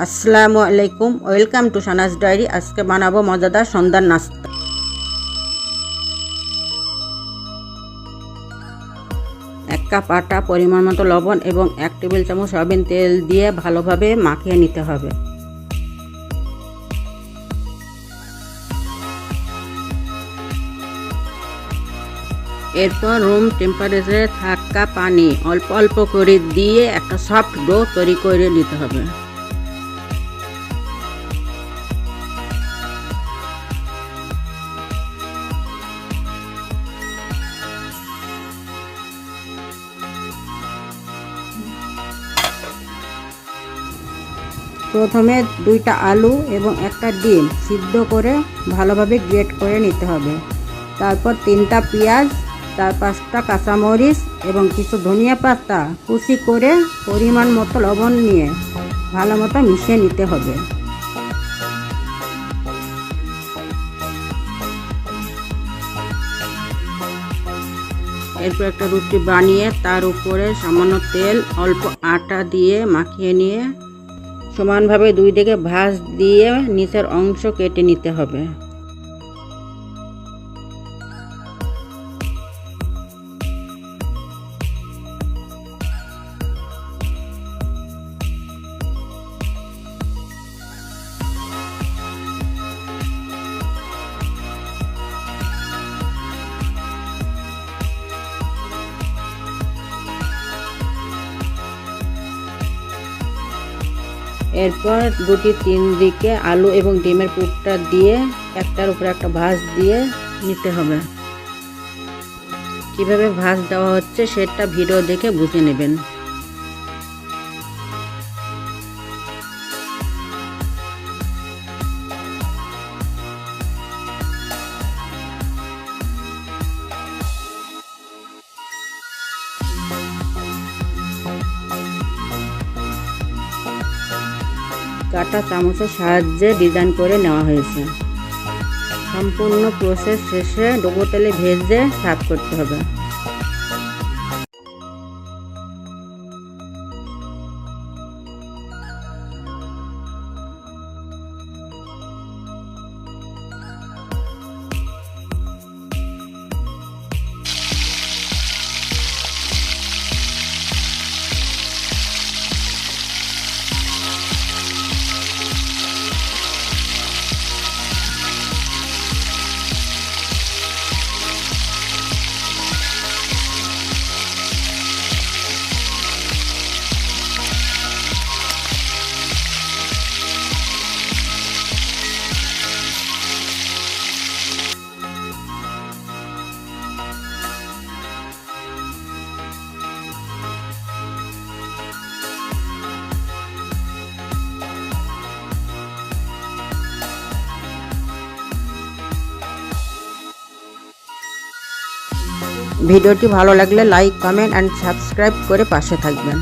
আসসালামু আলাইকুম, welcome to Sana's diary. আজকে বানাবো মজাদার সন্ধ্যার নাস্তা। এক কাপ আটা, পরিমাণ মতো লবণ এবং এক টেবিল চামচ সয়াবিন তেল দিয়ে ভালোভাবে মাখিয়ে নিতে হবে। এরপর রুম টেম্পারেচারে থাকা পানি অল্প অল্প করে দিয়ে একটা সফট ডো তৈরি করে নিতে হবে। প্রথমে দুইটা আলু এবং একটা ডিম সিদ্ধ করে ভালোভাবে গ্রেট করে নিতে হবে। তারপর তিনটা পেঁয়াজ, চার পাঁচটা কাঁচামরিচ এবং কিছু ধনিয়া পাতা কুচি করে পরিমাণ মতো লবণ নিয়ে ভালো মতো মিশিয়ে নিতে হবে। এরপর একটা রুটি বানিয়ে তার উপরে সামান্য তেল, অল্প আটা দিয়ে মাখিয়ে নিয়ে সমানভাবে দুই দিকে ভাঁজ দিয়ে নিচের অংশ কেটে নিতে হবে। এরপর দুটি তিন দিকে আলু এবং ডিমের পুরটা দিয়ে একটার উপরে একটা ভাঁজ দিয়ে নিতে হবে। কীভাবে ভাঁজ দেওয়া হচ্ছে সেটা ভিডিও দেখে বুঝে নেবেন। কাটা চামচের সাহায্যে ডিজাইন করে নেওয়া হয়েছে। সম্পূর্ণ প্রসেস শেষে ডুবো তেলে ভেজে সাফ করতে হবে। ভিডিওটি ভালো লাগলে লাইক কমেন্ট অ্যান্ড সাবস্ক্রাইব করে পাশে থাকবেন।